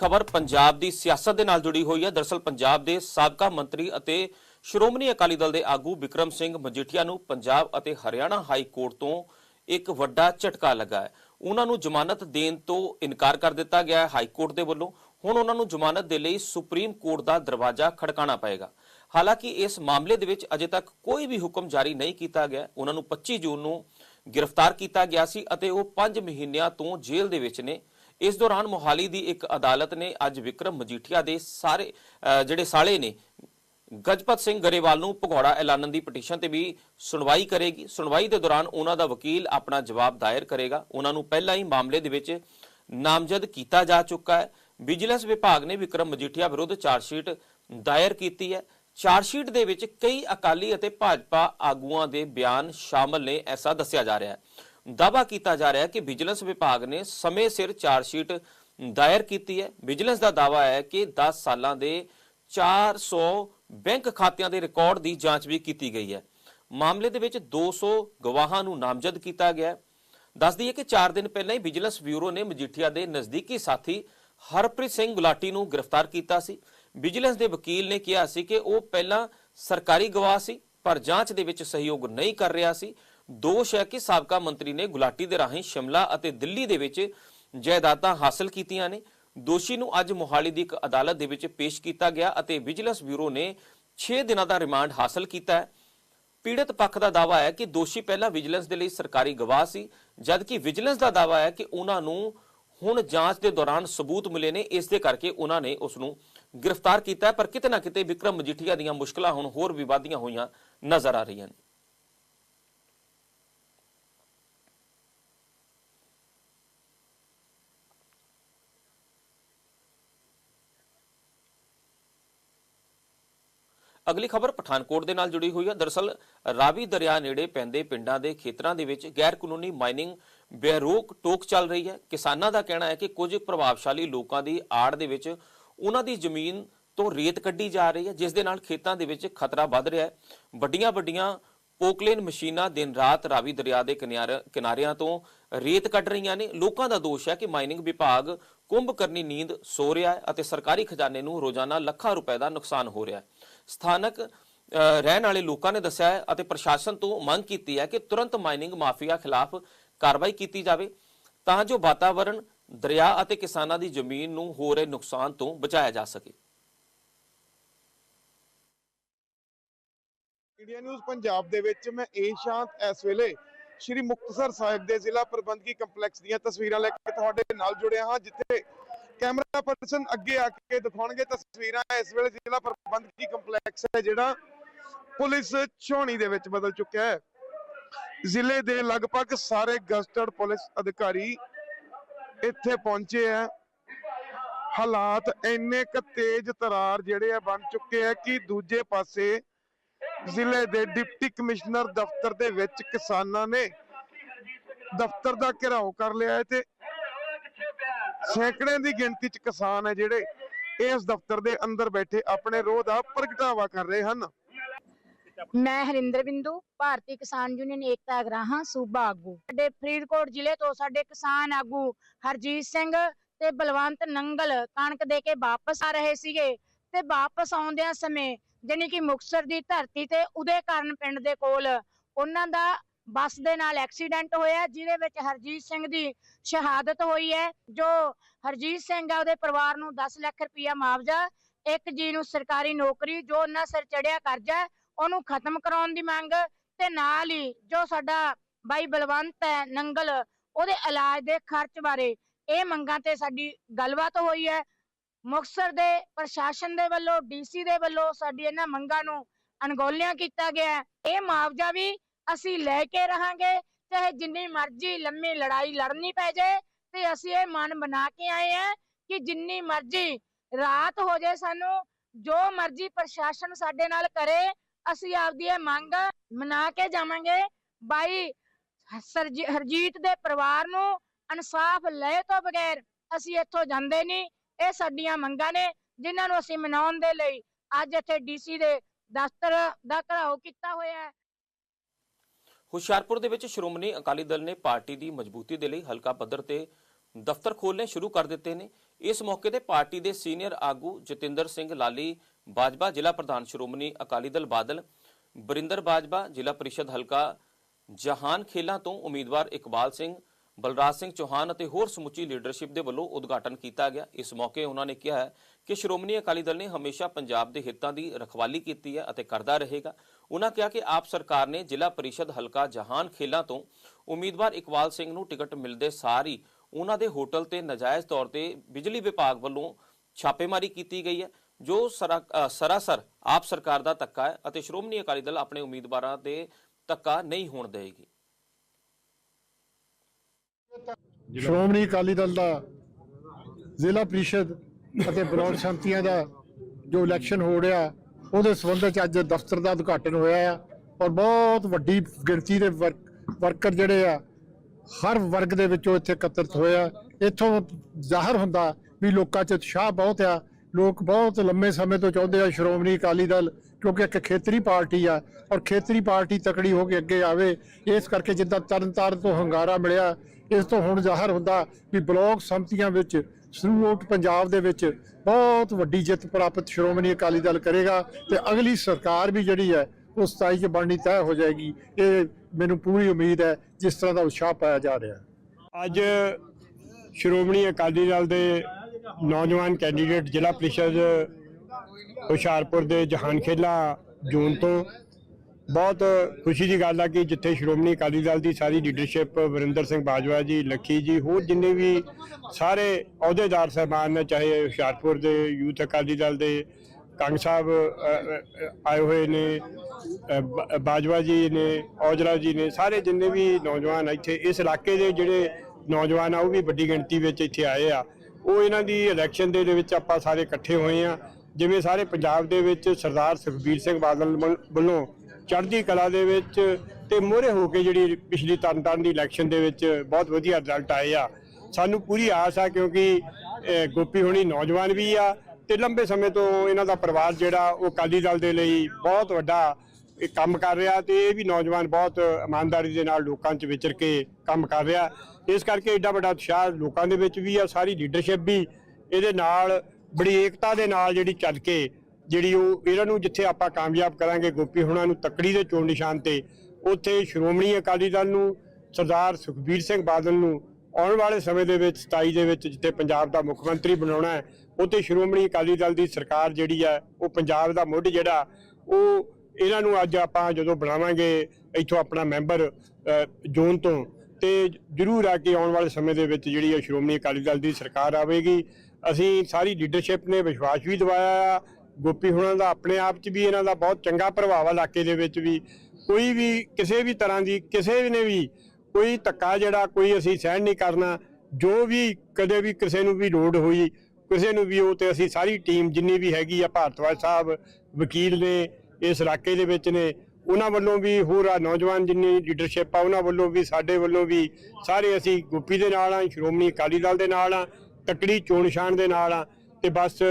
ਖਬਰ ਪੰਜਾਬ ਦੀ ਸਿਆਸਤ ਦੇ ਨਾਲ ਜੁੜੀ ਹੋਈ ਹੈ। ਦਰਸਲ ਪੰਜਾਬ ਦੇ ਸਾਬਕਾ ਮੰਤਰੀ ਅਤੇ ਸ਼੍ਰੋਮਣੀ ਅਕਾਲੀ ਦਲ ਦੇ ਆਗੂ ਵਿਕਰਮ ਸਿੰਘ ਮਜੀਠੀਆ ਨੂੰ ਪੰਜਾਬ ਅਤੇ ਹਰਿਆਣਾ ਹਾਈ ਕੋਰਟ ਤੋਂ ਇੱਕ ਵੱਡਾ ਝਟਕਾ ਲੱਗਾ ਹੈ। ਉਹਨਾਂ ਨੂੰ ਜ਼ਮਾਨਤ ਦੇਣ ਤੋਂ ਇਨਕਾਰ ਕਰ ਦਿੱਤਾ ਗਿਆ ਹੈ ਹਾਈ ਕੋਰਟ ਦੇ ਵੱਲੋਂ। ਹੁਣ ਉਹਨਾਂ ਨੂੰ ਜ਼ਮਾਨਤ ਦੇ ਲਈ ਸੁਪਰੀਮ ਕੋਰਟ ਦਾ ਦਰਵਾਜ਼ਾ ਖੜਕਾਣਾ ਪਏਗਾ। ਹਾਲਾਂਕਿ ਇਸ ਮਾਮਲੇ ਦੇ ਵਿੱਚ ਅਜੇ ਤੱਕ ਕੋਈ ਵੀ ਹੁਕਮ ਜਾਰੀ ਨਹੀਂ ਕੀਤਾ ਗਿਆ। ਉਹਨਾਂ ਨੂੰ 25 ਜੂਨ ਨੂੰ ਗ੍ਰਿਫਤਾਰ ਕੀਤਾ ਗਿਆ ਸੀ ਅਤੇ ਉਹ 5 ਮਹੀਨਿਆਂ ਤੋਂ ਜੇਲ੍ਹ ਦੇ ਵਿੱਚ ਨੇ। ਇਸ ਦੌਰਾਨ ਮੋਹਾਲੀ ਦੀ ਇੱਕ ਅਦਾਲਤ ਨੇ ਅੱਜ ਵਿਕਰਮ ਮਜੀਠੀਆ ਦੇ ਸਾਰੇ ਜਿਹੜੇ ਸਾਲੇ ਨੇ, ਗਜਪਤ ਸਿੰਘ ਗਰੇਵਾਲ ਨੂੰ ਭਗੌੜਾ ਐਲਾਨਣ ਦੀ ਪਟੀਸ਼ਨ ਤੇ ਵੀ ਸੁਣਵਾਈ ਕਰੇਗੀ। ਸੁਣਵਾਈ ਦੇ ਦੌਰਾਨ ਉਹਨਾਂ ਦਾ ਵਕੀਲ ਆਪਣਾ ਜਵਾਬ ਦਾਇਰ ਕਰੇਗਾ। ਉਹਨਾਂ ਨੂੰ ਪਹਿਲਾਂ ਹੀ ਮਾਮਲੇ ਦੇ ਵਿੱਚ ਨਾਮਜ਼ਦ ਕੀਤਾ ਜਾ ਚੁੱਕਾ ਹੈ। ਵਿਜੀਲੈਂਸ ਵਿਭਾਗ ਨੇ ਵਿਕਰਮ ਮਜੀਠੀਆ ਵਿਰੁੱਧ ਚਾਰਜਸ਼ੀਟ ਦਾਇਰ ਕੀਤੀ ਹੈ। ਚਾਰਜਸ਼ੀਟ ਦੇ ਵਿੱਚ ਕਈ ਅਕਾਲੀ ਅਤੇ ਭਾਜਪਾ ਆਗੂਆਂ ਦੇ ਬਿਆਨ ਸ਼ਾਮਲ ਨੇ, ਐਸਾ ਦੱਸਿਆ ਜਾ ਰਿਹਾ ਹੈ। ਦਾਅਵਾ ਕੀਤਾ ਜਾ ਰਿਹਾ ਹੈ ਕਿ ਵਿਜੀਲੈਂਸ ਵਿਭਾਗ ਨੇ ਸਮੇਂ ਸਿਰ ਚਾਰਜਸ਼ੀਟ ਦਾਇਰ ਕੀਤੀ ਹੈ। ਵਿਜੀਲੈਂਸ ਦਾ ਦਾਅਵਾ ਹੈ ਕਿ 10 ਸਾਲਾਂ ਦੇ 400 ਬੈਂਕ ਖਾਤਿਆਂ ਦੇ ਰਿਕਾਰਡ ਦੀ ਜਾਂਚ ਵੀ ਕੀਤੀ ਗਈ ਹੈ। ਮਾਮਲੇ ਦੇ ਵਿੱਚ 200 ਗਵਾਹਾਂ ਨੂੰ ਨਾਮਜ਼ਦ ਕੀਤਾ ਗਿਆ ਦੱਸ ਦਈਏ ਕਿ 4 ਦਿਨ ਪਹਿਲਾਂ ਹੀ ਵਿਜੀਲੈਂਸ ਬਿਊਰੋ ਨੇ ਮਜੀਠੀਆ ਦੇ ਨਜ਼ਦੀਕੀ ਸਾਥੀ ਹਰਪ੍ਰੀਤ ਸਿੰਘ ਗੁਲਾਟੀ ਨੂੰ ਗ੍ਰਿਫਤਾਰ ਕੀਤਾ ਸੀ। ਵਿਜੀਲੈਂਸ ਦੇ ਵਕੀਲ ਨੇ ਕਿਹਾ ਸੀ ਕਿ ਉਹ ਪਹਿਲਾਂ ਸਰਕਾਰੀ ਗਵਾਹ ਸੀ, ਪਰ ਜਾਂਚ ਦੇ ਵਿੱਚ ਸਹਿਯੋਗ ਨਹੀਂ ਕਰ ਰਿਹਾ ਸੀ। ਦੋਸ਼ ਹੈ ਕਿ ਸਾਬਕਾ ਮੰਤਰੀ ਨੇ ਗੁਲਾਟੀ ਦੇ ਰਾਹੀਂ ਸ਼ਿਮਲਾ ਅਤੇ ਦਿੱਲੀ ਦੇ ਵਿੱਚ ਜਾਇਦਾਦਾਂ ਹਾਸਲ ਕੀਤੀਆਂ ਨੇ। ਦੋਸ਼ੀ ਨੂੰ ਅੱਜ ਮੋਹਾਲੀ ਦੀ ਇੱਕ ਅਦਾਲਤ ਦੇ ਵਿੱਚ ਪੇਸ਼ ਕੀਤਾ ਗਿਆ ਅਤੇ ਵਿਜੀਲੈਂਸ ਬਿਊਰੋ ਨੇ 6 ਦਿਨਾਂ ਦਾ ਰਿਮਾਂਡ ਹਾਸਲ ਕੀਤਾ ਹੈ। ਪੀੜਤ ਪੱਖ ਦਾ ਦਾਵਾ ਹੈ ਕਿ ਦੋਸ਼ੀ ਪਹਿਲਾਂ ਵਿਜੀਲੈਂਸ ਦੇ ਲਈ ਸਰਕਾਰੀ ਗਵਾਹ ਸੀ, ਜਦਕਿ ਵਿਜੀਲੈਂਸ ਦਾ ਦਾਵਾ ਹੈ ਕਿ ਉਹਨਾਂ ਨੂੰ ਹੁਣ ਜਾਂਚ ਦੇ ਦੌਰਾਨ ਸਬੂਤ ਮਿਲੇ ਨੇ। ਇਸ ਦੇ ਕਰਕੇ ਉਹਨਾਂ ਨੇ ਉਸ ਨੂੰ ਗ੍ਰਿਫਤਾਰ ਕੀਤਾ ਪਰ ਕਿਤੇ ਨਾ ਕਿਤੇ ਵਿਕਰਮ ਮਜੀਠੀਆ ਦੀਆਂ ਮੁਸ਼ਕਲਾਂ ਹੁਣ ਹੋਰ ਵੀ ਵਧੀਆਂ ਹੋਈਆਂ ਨਜ਼ਰ ਆ ਰਹੀਆਂ ਨੇ। ਅਗਲੀ ਖਬਰ ਪਠਾਨਕੋਟ ਦੇ ਨਾਲ ਜੁੜੀ ਹੋਈ ਹੈ। ਦਰਸਲ, ਰਾਵੀ ਦਰਿਆ ਨੇੜੇ ਪੈਂਦੇ ਪਿੰਡਾਂ ਦੇ ਖੇਤਰਾਂ ਦੇ ਵਿੱਚ ਗੈਰ ਕਾਨੂੰਨੀ ਮਾਈਨਿੰਗ ਬੇਰੋਕ ਟੋਕ ਚੱਲ ਰਹੀ ਹੈ। ਕਿਸਾਨਾਂ ਦਾ ਕਹਿਣਾ ਹੈ ਕਿ ਕੁਝ ਪ੍ਰਭਾਵਸ਼ਾਲੀ ਲੋਕਾਂ ਦੀ ਆੜ ਦੇ ਵਿੱਚ ਉਹਨਾਂ ਦੀ ਜ਼ਮੀਨ ਤੋਂ ਰੇਤ ਕੱਢੀ ਜਾ ਰਹੀ ਹੈ, ਜਿਸ ਦੇ ਨਾਲ ਖੇਤਾਂ ਦੇ ਵਿੱਚ ਖਤਰਾ ਵੱਧ ਰਿਹਾ ਹੈ। ਵੱਡੀਆਂ ਵੱਡੀਆਂ ਪੋਕਲੇਨ ਮਸ਼ੀਨਾਂ ਦਿਨ ਰਾਤ ਰਾਵੀ ਦਰਿਆ ਦੇ ਕਿਨਾਰੇ- ਕਿਨਾਰਿਆਂ ਤੋਂ ਰੇਤ ਕੱਢ ਰਹੀਆਂ ਨੇ। ਲੋਕਾਂ ਦਾ ਦੋਸ਼ ਹੈ ਕਿ ਮਾਈਨਿੰਗ ਵਿਭਾਗ ਕੁੰਭ ਕਰਨੀ ਨੀਂਦ ਸੋ ਰਿਹਾ ਹੈ ਅਤੇ ਸਰਕਾਰੀ ਖਜ਼ਾਨੇ ਨੂੰ ਰੋਜ਼ਾਨਾ ਲੱਖਾਂ ਰੁਪਏ ਦਾ ਨੁਕਸਾਨ ਹੋ ਰਿਹਾ ਹੈ। ਸਥਾਨਕ ਰਹਿਣ ਵਾਲੇ ਲੋਕਾਂ ਨੇ ਦੱਸਿਆ ਹੈ ਅਤੇ ਪ੍ਰਸ਼ਾਸਨ ਤੋਂ ਮੰਗ ਕੀਤੀ ਹੈ ਕਿ ਤੁਰੰਤ ਮਾਈਨਿੰਗ ਮਾਫੀਆ ਖਿਲਾਫ ਕਾਰਵਾਈ ਕੀਤੀ ਜਾਵੇ ਤਾਂ ਜੋ ਵਾਤਾਵਰਣ, ਦਰਿਆ ਅਤੇ ਕਿਸਾਨਾਂ ਦੀ ਜ਼ਮੀਨ ਨੂੰ ਹੋ ਰਹੇ ਨੁਕਸਾਨ ਤੋਂ ਬਚਾਇਆ ਜਾ ਸਕੇ। ਇੰਡੀਆ ਨਿਊਜ਼ ਪੰਜਾਬ ਦੇ ਵਿੱਚ ਮੈਂ ਏ ਸ਼ਾਂਤ ਇਸ ਵੇਲੇ ਸ਼੍ਰੀ ਮੁਕਤਸਰ ਸਾਹਿਬ ਦੇ ਜ਼ਿਲ੍ਹਾ ਪ੍ਰਬੰਧਕੀ ਕੰਪਲੈਕਸ ਦੀਆਂ ਤਸਵੀਰਾਂ ਲੈ ਕੇ ਤੁਹਾਡੇ ਨਾਲ ਜੁੜਿਆ ਹਾਂ, ਜਿੱਥੇ ਕੈਮਰਾ ਪਰਸਨ ਅੱਗੇ ਆ ਕੇ ਦਿਖਾਉਣਗੇ ਤਸਵੀਰਾਂ। ਇਸ ਵੇਲੇ ਜ਼ਿਲ੍ਹਾ ਪ੍ਰਬੰਧਕੀ ਕੰਪਲੈਕਸ ਹੈ ਜਿਹੜਾ ਪੁਲਿਸ ਛਾਉਣੀ ਦੇ ਵਿੱਚ ਬਦਲ ਚੁੱਕਿਆ ਹੈ। ਜ਼ਿਲ੍ਹੇ ਦੇ ਲਗਭਗ ਸਾਰੇ ਗਸਟਡ ਪੁਲਿਸ ਅਧਿਕਾਰੀ ਇੱਥੇ ਪਹੁੰਚੇ ਆ ਹਾਲਾਤ ਇੰਨੇ ਕ ਤੇਜ਼ ਤਰਾਰ ਜਿਹੜੇ ਆ ਬਣ ਚੁੱਕੇ ਆ ਕਿ ਦੂਜੇ ਪਾਸੇ ਜ਼ਿਲ੍ਹੇ ਦੇ ਡਿਪਟੀ ਕਮਿਸ਼ਨਰ ਦਫ਼ਤਰ ਦੇ ਵਿੱਚ ਕਿਸਾਨਾਂ ਨੇ ਦਫ਼ਤਰ ਦਾ ਘਿਰਾਓ ਕਰ ਲਿਆ ਹੈ ਤੇ ਸੈਂਕੜੇ ਦੀ ਗਿਣਤੀ ਚ ਕਿਸਾਨ ਹੈ ਜਿਹੜੇ ਇਸ ਦਫ਼ਤਰ ਦੇ ਅੰਦਰ ਬੈਠੇ ਆਪਣੇ ਰੋਹ ਦਾ ਪ੍ਰਗਟਾਵਾ ਕਰ ਰਹੇ ਹਨ। ਮੈਂ ਹਰਿੰਦਰ ਬਿੰਦੂ, ਭਾਰਤੀ ਕਿਸਾਨ ਯੂਨੀਅਨ ਏਕਤਾ ਅਗਰਾਹਾਂ, ਸੂਬਾ ਆਗੂ। ਸਾਡੇ ਫਰੀਦਕੋਟ ਜ਼ਿਲ੍ਹੇ ਤੋਂ ਸਾਡੇ ਕਿਸਾਨ ਆਗੂ ਹਰਜੀਤ ਸਿੰਘ ਤੇ ਬਲਵੰਤ ਨੰਗਲ ਕਣਕ ਦੇ ਕੇ ਵਾਪਸ ਆ ਰਹੇ ਸੀਗੇ ਤੇ ਵਾਪਸ ਆਉਂਦਿਆਂ ਸਮੇਂ ਜਾਣੀ ਕਿ ਮੁਕਤਸਰ ਦੀ ਧਰਤੀ ਤੇ ਉਦੇ ਕਾਰਨ ਪਿੰਡ ਦੇ ਕੋਲ ਉਹਨਾਂ ਦਾ ਬੱਸ ਦੇ ਨਾਲ ਐਕਸੀਡੈਂਟ ਹੋਇਆ, ਜਿਹਦੇ ਵਿੱਚ ਹਰਜੀਤ ਸਿੰਘ ਦੀ ਸ਼ਹਾਦਤ ਹੋਈ ਹੈ, ਜੋ ਹਰਜੀਤ ਸਿੰਘ ਆ, ਉਹਦੇ ਪਰਿਵਾਰ ਨੂੰ 10 ਲੱਖ ਰੁਪਇਆ ਮੁਆਵਜ਼ਾ, ਇੱਕ ਜੀ ਨੂੰ ਸਰਕਾਰੀ ਨੌਕਰੀ, ਜੋ ਉਹਨਾਂ ਸਿਰ ਚੜਿਆ ਕਰਜ਼ਾ, ਉਹਨੂੰ ਖਤਮ ਕਰਾਉਣ ਦੀ ਮੰਗ ਤੇ ਨਾਲ ਹੀ ਜੋ ਸਾਡਾ ਬਾਈ ਬਲਵੰਤ ਹੈ, ਨੰਗਲ, ਉਹਦੇ ਇਲਾਜ ਦੇ ਖਰਚ ਬਾਰੇ ਇਹ ਮੰਗਾਂ ਤੇ ਸਾਡੀ ਗੱਲਬਾਤ ਹੋਈ ਹੈ। ਮੁਕਤਸਰ ਦੇ ਪ੍ਰਸ਼ਾਸਨ ਦੇ ਵੱਲੋਂ, ਡੀਸੀ ਦੇ ਵੱਲੋਂ ਸਾਡੀ ਇਹਨਾਂ ਮੰਗਾਂ ਨੂੰ ਅਣਗੌਲਿਆਂ ਕੀਤਾ ਗਿਆ ਇਹ ਮੁਆਵਜ਼ਾ ਵੀ ਅਸੀਂ ਲੈ ਕੇ ਰਹਾਂਗੇ, ਚਾਹੇ ਜਿੰਨੀ ਮਰਜ਼ੀ ਲੰਮੀ ਲੜਾਈ ਲੜਨੀ ਪੈ ਜਾਏ ਤੇ ਅਸੀਂ ਇਹ ਮਨ ਬਣਾ ਕੇ ਆਏ ਆ ਕਿ ਜਿੰਨੀ ਮਰਜ਼ੀ ਰਾਤ ਹੋ ਜਾਏ ਸਾਨੂੰ, ਜੋ ਮਰਜ਼ੀ ਪ੍ਰਸ਼ਾਸਨ ਸਾਡੇ ਨਾਲ ਕਰੇ, ਅਸੀਂ ਆਪਦੀ ਇਹ ਮੰਗ ਮਨਾ ਕੇ ਜਾਵਾਂਗੇ। ਬਾਈ ਹਰਜੀਤ ਦੇ ਪਰਿਵਾਰ ਨੂੰ ਇਨਸਾਫ ਲਏ ਤੋਂ ਬਗੈਰ ਅਸੀਂ ਇੱਥੋਂ ਜਾਂਦੇ ਨਹੀਂ। ਇਹ ਸਾਡੀਆਂ ਮੰਗਾਂ ਨੇ, ਜਿਨ੍ਹਾਂ ਨੂੰ ਅਸੀਂ ਮਨਾਉਣ ਦੇ ਲਈ ਅੱਜ ਇੱਥੇ ਡੀਸੀ ਦੇ ਦਫ਼ਤਰ ਦਾ ਘਰਾਓ ਕੀਤਾ ਹੋਇਆ ਹੈ। ਹੁਸ਼ਿਆਰਪੁਰ ਦੇ ਵਿੱਚ ਸ਼੍ਰੋਮਣੀ ਅਕਾਲੀ ਦਲ ਨੇ ਪਾਰਟੀ ਦੀ ਮਜ਼ਬੂਤੀ ਦੇ ਲਈ ਹਲਕਾ ਪੱਧਰ ਤੇ ਦਫ਼ਤਰ ਖੋਲ੍ਹਣੇ ਸ਼ੁਰੂ ਕਰ ਦਿੱਤੇ ਨੇ। ਇਸ ਮੌਕੇ ਤੇ ਪਾਰਟੀ ਦੇ ਸੀਨੀਅਰ ਆਗੂ ਜਤਿੰਦਰ ਸਿੰਘ ਲਾਲੀ, ਬਾਜਵਾ ਜ਼ਿਲ੍ਹਾ ਪ੍ਰਧਾਨ ਸ਼੍ਰੋਮਣੀ ਅਕਾਲੀ ਦਲ ਬਾਦਲ, ਬਰਿੰਦਰ ਬਾਜਵਾ ਜ਼ਿਲ੍ਹਾ ਪਰਿਸ਼ਦ ਹਲਕਾ ਜਹਾਨ ਖੇਲਾ ਤੋਂ ਉਮੀਦਵਾਰ ਇਕਬਾਲ ਸਿੰਘ, ਬਲਰਾਜ ਸਿੰਘ ਚੌਹਾਨ ਅਤੇ ਹੋਰ ਸਮੁੱਚੀ ਲੀਡਰਸ਼ਿਪ ਦੇ ਵੱਲੋਂ ਉਦਘਾਟਨ ਕੀਤਾ ਗਿਆ। ਇਸ ਮੌਕੇ ਉਹਨਾਂ ਨੇ ਕਿਹਾ ਕਿ ਸ਼੍ਰੋਮਣੀ ਅਕਾਲੀ ਦਲ ਨੇ ਹਮੇਸ਼ਾ ਪੰਜਾਬ ਦੇ ਹਿੱਤਾਂ ਦੀ ਰਖਵਾਲੀ ਕੀਤੀ ਹੈ ਅਤੇ ਕਰਦਾ ਰਹੇਗਾ। ਉਹਨਾਂ ਕਿਹਾ ਕਿ ਆਪ ਸਰਕਾਰ ਨੇ ਜ਼ਿਲ੍ਹਾ ਪਰਿਸ਼ਦ ਹਲਕਾ ਜਹਾਨ ਖੇਲਾਂ ਤੋਂ ਉਮੀਦਵਾਰ ਇਕਬਾਲ ਸਿੰਘ ਨੂੰ ਟਿਕਟ ਮਿਲਦੇ ਸਾਰ ਉਹਨਾਂ ਦੇ ਹੋਟਲ ਤੇ ਨਜਾਇਜ਼ ਤੌਰ ਤੇ ਬਿਜਲੀ ਵਿਭਾਗ ਵੱਲੋਂ ਛਾਪੇਮਾਰੀ ਕੀਤੀ ਗਈ ਹੈ, ਜੋ ਸਰਾਸਰ ਆਪ ਸਰਕਾਰ ਦਾ ਧੱਕਾ ਹੈ ਅਤੇ ਸ਼੍ਰੋਮਣੀ ਅਕਾਲੀ ਦਲ ਆਪਣੇ ਉਮੀਦਵਾਰਾਂ ਦੇ ਧੱਕਾ ਨਹੀਂ ਹੋਣ ਦੇਵੇਗੀ। ਸ਼੍ਰੋਮਣੀ ਅਕਾਲੀ ਦਲ ਦਾ ਜ਼ਿਲ੍ਹਾ ਪ੍ਰੀਸ਼ਦ ਅਤੇ ਬਲਾਕ ਸੰਮਤੀਆਂ ਦਾ ਜੋ ਇਲੈਕਸ਼ਨ ਹੋ ਰਿਹਾ, ਉਹਦੇ ਸੰਬੰਧ ਵਿੱਚ ਅੱਜ ਦਫ਼ਤਰ ਦਾ ਉਦਘਾਟਨ ਹੋਇਆ ਆ ਔਰ ਬਹੁਤ ਵੱਡੀ ਗਿਣਤੀ ਦੇ ਵਰਕ- ਵਰਕਰ ਜਿਹੜੇ ਆ, ਹਰ ਵਰਗ ਦੇ ਵਿੱਚੋਂ ਇੱਥੇ ਇਕੱਤਰਤ ਹੋਇਆ ਇੱਥੋਂ ਜ਼ਾਹਰ ਹੁੰਦਾ ਵੀ ਲੋਕਾਂ 'ਚ ਉਤਸ਼ਾਹ ਬਹੁਤ ਆ। ਲੋਕ ਬਹੁਤ ਲੰਮੇ ਸਮੇਂ ਤੋਂ ਚਾਹੁੰਦੇ ਆ ਸ਼੍ਰੋਮਣੀ ਅਕਾਲੀ ਦਲ, ਕਿਉਂਕਿ ਇੱਕ ਖੇਤਰੀ ਪਾਰਟੀ ਆ ਔਰ ਖੇਤਰੀ ਪਾਰਟੀ ਤਕੜੀ ਹੋ ਕੇ ਅੱਗੇ ਆਵੇ, ਇਸ ਕਰਕੇ ਜਿੱਦਾਂ ਤਰਨਤਾਰਨ ਤੋਂ ਹੰਗਾਰਾ ਮਿਲਿਆ, ਇਸ ਤੋਂ ਹੁਣ ਜ਼ਾਹਰ ਹੁੰਦਾ ਵੀ ਬਲਾਕ ਸੰਮਤੀਆਂ ਵਿੱਚ ਸਰੂਟ ਪੰਜਾਬ ਦੇ ਵਿੱਚ ਬਹੁਤ ਵੱਡੀ ਜਿੱਤ ਪ੍ਰਾਪਤ ਸ਼੍ਰੋਮਣੀ ਅਕਾਲੀ ਦਲ ਕਰੇਗਾ ਤੇ ਅਗਲੀ ਸਰਕਾਰ ਵੀ ਜਿਹੜੀ ਹੈ ਉਹ 27 ਚ ਬਣਨੀ ਤੈਅ ਹੋ ਜਾਏਗੀ। ਇਹ ਮੈਨੂੰ ਪੂਰੀ ਉਮੀਦ ਹੈ ਜਿਸ ਤਰ੍ਹਾਂ ਦਾ ਉਤਸ਼ਾਹ ਪਾਇਆ ਜਾ ਰਿਹਾ ਅੱਜ ਸ਼੍ਰੋਮਣੀ ਅਕਾਲੀ ਦਲ ਦੇ ਨੌਜਵਾਨ ਕੈਂਡੀਡੇਟ ਜ਼ਿਲ੍ਹਾ ਪ੍ਰੀਸ਼ਦ ਹੁਸ਼ਿਆਰਪੁਰ ਦੇ ਜਹਾਨ ਖੇਲਾ ਜ਼ੋਨ ਤੋਂ ਬਹੁਤ ਖੁਸ਼ੀ ਦੀ ਗੱਲ ਆ ਕਿ ਜਿੱਥੇ ਸ਼੍ਰੋਮਣੀ ਅਕਾਲੀ ਦਲ ਦੀ ਸਾਰੀ ਲੀਡਰਸ਼ਿਪ ਵਰਿੰਦਰ ਸਿੰਘ ਬਾਜਵਾ ਜੀ, ਲੱਖੀ ਜੀ, ਹੋਰ ਜਿੰਨੇ ਵੀ ਸਾਰੇ ਅਹੁਦੇਦਾਰ ਸਹਿਬਾਨ ਨੇ, ਚਾਹੇ ਹੁਸ਼ਿਆਰਪੁਰ ਦੇ ਯੂਥ ਅਕਾਲੀ ਦਲ ਦੇ ਕੰਗ ਸਾਹਿਬ ਆਏ ਹੋਏ ਨੇ ਬਾਜਵਾ ਜੀ ਨੇ ਔਜਰਾ ਜੀ ਨੇ, ਸਾਰੇ ਜਿੰਨੇ ਵੀ ਨੌਜਵਾਨ ਇੱਥੇ, ਇਸ ਇਲਾਕੇ ਦੇ ਜਿਹੜੇ ਨੌਜਵਾਨ ਆ, ਉਹ ਵੀ ਵੱਡੀ ਗਿਣਤੀ ਵਿੱਚ ਇੱਥੇ ਆਏ ਆ। ਉਹ ਇਹਨਾਂ ਦੀ ਇਲੈਕਸ਼ਨ ਦੇ ਵਿੱਚ ਆਪਾਂ ਸਾਰੇ ਇਕੱਠੇ ਹੋਏ ਆ। ਜਿਵੇਂ ਸਾਰੇ ਪੰਜਾਬ ਦੇ ਵਿੱਚ ਸਰਦਾਰ ਸੁਖਬੀਰ ਸਿੰਘ ਬਾਦਲ ਵੱਲ- ਵੱਲੋਂ ਚੜ੍ਹਦੀ ਕਲਾ ਦੇ ਵਿੱਚ ਤੇ ਮੋਹਰੇ ਹੋ ਕੇ ਜਿਹੜੀ ਪਿਛਲੀ ਤਰਨਤਾਰਨ ਦੀ ਇਲੈਕਸ਼ਨ ਦੇ ਵਿੱਚ ਬਹੁਤ ਵਧੀਆ ਰਿਜ਼ਲਟ ਆਏ ਆ। ਸਾਨੂੰ ਪੂਰੀ ਆਸ ਆ ਕਿਉਂਕਿ ਗੋਪੀ ਹੋਣੀ ਨੌਜਵਾਨ ਵੀ ਆ ਤੇ ਲੰਬੇ ਸਮੇਂ ਤੋਂ ਇਹਨਾਂ ਦਾ ਪਰਿਵਾਰ ਜਿਹੜਾ ਉਹ ਅਕਾਲੀ ਦਲ ਦੇ ਲਈ ਬਹੁਤ ਵੱਡਾ ਇਹ ਕੰਮ ਕਰ ਰਿਹਾ ਤੇ ਇਹ ਵੀ ਨੌਜਵਾਨ ਬਹੁਤ ਇਮਾਨਦਾਰੀ ਦੇ ਨਾਲ ਲੋਕਾਂ 'ਚ ਵਿਚਰ ਕੇ ਕੰਮ ਕਰ ਰਿਹਾ। ਇਸ ਕਰਕੇ ਐਡਾ ਵੱਡਾ ਉਤਸ਼ਾਹ ਲੋਕਾਂ ਦੇ ਵਿੱਚ ਵੀ ਆ, ਸਾਰੀ ਲੀਡਰਸ਼ਿਪ ਵੀ ਇਹਦੇ ਨਾਲ, ਬੜੀ ਏਕਤਾ ਦੇ ਨਾਲ ਜਿਹੜੀ ਚੱਲ ਕੇ ਜਿਹੜੀ ਉਹ ਇਹਨਾਂ ਨੂੰ ਜਿੱਥੇ ਆਪਾਂ ਕਾਮਯਾਬ ਕਰਾਂਗੇ ਗੋਪੀ ਹੁਣਾਂ ਨੂੰ ਤੱਕੜੀ ਦੇ ਚੋਣ ਨਿਸ਼ਾਨ ਤੇ ਉੱਥੇ ਸ਼੍ਰੋਮਣੀ ਅਕਾਲੀ ਦਲ ਨੂੰ ਸਰਦਾਰ ਸੁਖਬੀਰ ਸਿੰਘ ਬਾਦਲ ਨੂੰ ਆਉਣ ਵਾਲੇ ਸਮੇਂ ਦੇ ਵਿੱਚ 27 ਦੇ ਵਿੱਚ ਜਿੱਥੇ ਪੰਜਾਬ ਦਾ ਮੁੱਖ ਮੰਤਰੀ ਬਣਾਉਣਾ ਹੈ ਉੱਥੇ ਸ਼੍ਰੋਮਣੀ ਅਕਾਲੀ ਦਲ ਦੀ ਸਰਕਾਰ ਜਿਹੜੀ ਹੈ ਉਹ ਪੰਜਾਬ ਦਾ ਮੁੱਢ ਜਿਹੜਾ ਉਹ ਇਹਨਾਂ ਨੂੰ ਅੱਜ ਆਪਾਂ ਜਦੋਂ ਬਣਾਵਾਂਗੇ ਇੱਥੋਂ ਆਪਣਾ ਮੈਂਬਰ ਅ, ਜ਼ੋਨ ਤੋਂ ਤੇ ਜ਼ਰੂਰ ਆ ਕੇ ਆਉਣ ਵਾਲੇ ਸਮੇਂ ਦੇ ਵਿੱਚ ਜਿਹੜੀ ਹੈ ਸ਼੍ਰੋਮਣੀ ਅਕਾਲੀ ਦਲ ਦੀ ਸਰਕਾਰ ਆਵੇਗੀ। ਅਸੀਂ ਸਾਰੀ ਲੀਡਰਸ਼ਿਪ ਨੇ ਵਿਸ਼ਵਾਸ ਵੀ ਦਿਵਾਇਆ ਆ ਗੋਪੀ ਹੁਣਾਂ ਦਾ ਆਪਣੇ ਆਪ 'ਚ ਵੀ ਇਹਨਾਂ ਦਾ ਬਹੁਤ ਚੰਗਾ ਪ੍ਰਭਾਵ ਆ ਇਲਾਕੇ ਦੇ ਵਿੱਚ ਵੀ। ਕੋਈ ਵੀ ਕਿਸੇ ਵੀ ਤਰ੍ਹਾਂ ਦੀ ਕਿਸੇ ਨੇ ਵੀ ਕੋਈ ਧੱਕਾ ਜਿਹੜਾ ਕੋਈ ਅਸੀਂ ਸਹਿਣ ਨਹੀਂ ਕਰਨਾ, ਜੋ ਵੀ ਕਦੇ ਵੀ ਕਿਸੇ ਨੂੰ ਵੀ ਲੋੜ ਹੋਈ, ਕਿਸੇ ਨੂੰ ਵੀ ਉਹ ਤੇ ਅਸੀਂ ਸਾਰੀ ਟੀਮ ਜਿੰਨੀ ਵੀ ਹੈਗੀ ਆ ਭਾਰਤਵਾਜ ਸਾਹਿਬ, ਵਕੀਲ ਨੇ, ਇਸ ਇਲਾਕੇ ਦੇ ਵਿੱਚ ਨੇ, ਉਹਨਾਂ ਵੱਲੋਂ ਵੀ ਹੋਰ ਆ ਨੌਜਵਾਨ ਜਿੰਨੀ ਲੀਡਰਸ਼ਿਪ ਆ, ਉਹਨਾਂ ਵੱਲੋਂ ਵੀ, ਸਾਡੇ ਵੱਲੋਂ ਵੀ ਸਾਰੇ ਅਸੀਂ ਗੋਪੀ ਦੇ ਨਾਲ ਆ, ਸ਼੍ਰੋਮਣੀ ਅਕਾਲੀ ਦਲ ਦੇ ਨਾਲ ਆ, ਤਕੜੀ ਚੋਣ ਨਿਸ਼ਾਨ ਦੇ ਨਾਲ ਆ, ਤੇ ਬਸ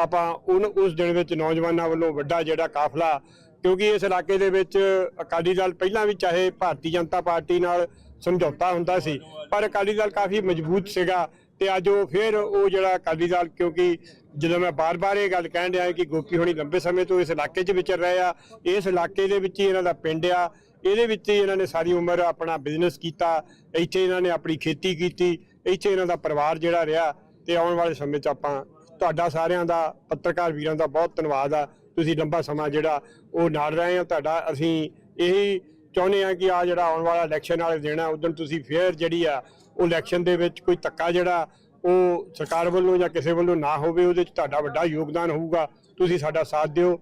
ਆਪਾਂ ਉਨ ਉਸ ਦਿਨ ਵਿੱਚ ਨੌਜਵਾਨਾਂ ਵੱਲੋਂ ਵੱਡਾ ਜਿਹੜਾ ਕਾਫਲਾ, ਕਿਉਂਕਿ ਇਸ ਇਲਾਕੇ ਦੇ ਵਿੱਚ ਅਕਾਲੀ ਦਲ ਪਹਿਲਾਂ ਵੀ ਚਾਹੇ ਭਾਰਤੀ ਜਨਤਾ ਪਾਰਟੀ ਨਾਲ ਸਮਝੌਤਾ ਹੁੰਦਾ ਸੀ, ਪਰ ਅਕਾਲੀ ਦਲ ਕਾਫੀ ਮਜ਼ਬੂਤ ਸੀਗਾ ਤੇ ਅੱਜ ਉਹ ਫਿਰ ਉਹ ਜਿਹੜਾ ਅਕਾਲੀ ਦਲ, ਕਿਉਂਕਿ ਜਦੋਂ ਮੈਂ ਬਾਰ-ਬਾਰ ਇਹ ਗੱਲ ਕਹਿਣ ਰਿਹਾ ਕਿ ਗੋਪੀ ਹੋਣੀ ਲੰਬੇ ਸਮੇਂ ਤੋਂ ਇਸ ਇਲਾਕੇ 'ਚ ਵਿਚਰ ਰਹੇ ਆ, ਇਸ ਇਲਾਕੇ ਦੇ ਵਿੱਚ ਹੀ ਇਹਨਾਂ ਦਾ ਪਿੰਡ ਆ, ਇਹਦੇ ਵਿੱਚ ਹੀ ਇਹਨਾਂ ਨੇ ਸਾਰੀ ਉਮਰ ਆਪਣਾ ਬਿਜ਼ਨਸ ਕੀਤਾ, ਇੱਥੇ ਇਹਨਾਂ ਨੇ ਆਪਣੀ ਖੇਤੀ ਕੀਤੀ, ਇੱਥੇ ਇਹਨਾਂ ਦਾ ਪਰਿਵਾਰ ਜਿਹੜਾ ਰਿਹਾ ਤੇ ਆਉਣ ਵਾਲੇ ਸਮੇਂ 'ਚ ਆਪਾਂ ਤੁਹਾਡਾ ਸਾਰਿਆਂ ਦਾ ਪੱਤਰਕਾਰ ਵੀਰਾਂ ਦਾ ਬਹੁਤ ਧੰਨਵਾਦ ਆ। ਤੁਸੀਂ ਲੰਬਾ ਸਮਾਂ ਜਿਹੜਾ ਉਹ ਨਾਲ ਰਹੇ ਆ ਤੁਹਾਡਾ ਅਸੀਂ ਇਹੀ ਚਾਹੁੰਦੇ ਆ ਕਿ ਆ ਜਿਹੜਾ ਆਉਣ ਵਾਲਾ ਇਲੈਕਸ਼ਨ ਵਾਲੇ ਦਿਨ ਆ ਉਦੋਂ ਤੁਸੀਂ ਫੇਰ ਜਿਹੜੀ ਆ ਉਹ ਇਲੈਕਸ਼ਨ ਦੇ ਵਿੱਚ ਕੋਈ ਧੱਕਾ ਜਿਹੜਾ ਉਹ ਸਰਕਾਰ ਵੱਲੋਂ ਜਾਂ ਕਿਸੇ ਵੱਲੋਂ ਨਾ ਹੋਵੇ ਉਹਦੇ 'ਚ ਤੁਹਾਡਾ ਵੱਡਾ ਯੋਗਦਾਨ ਹੋਊਗਾ। ਤੁਸੀਂ ਸਾਡਾ ਸਾਥ ਦਿਓ।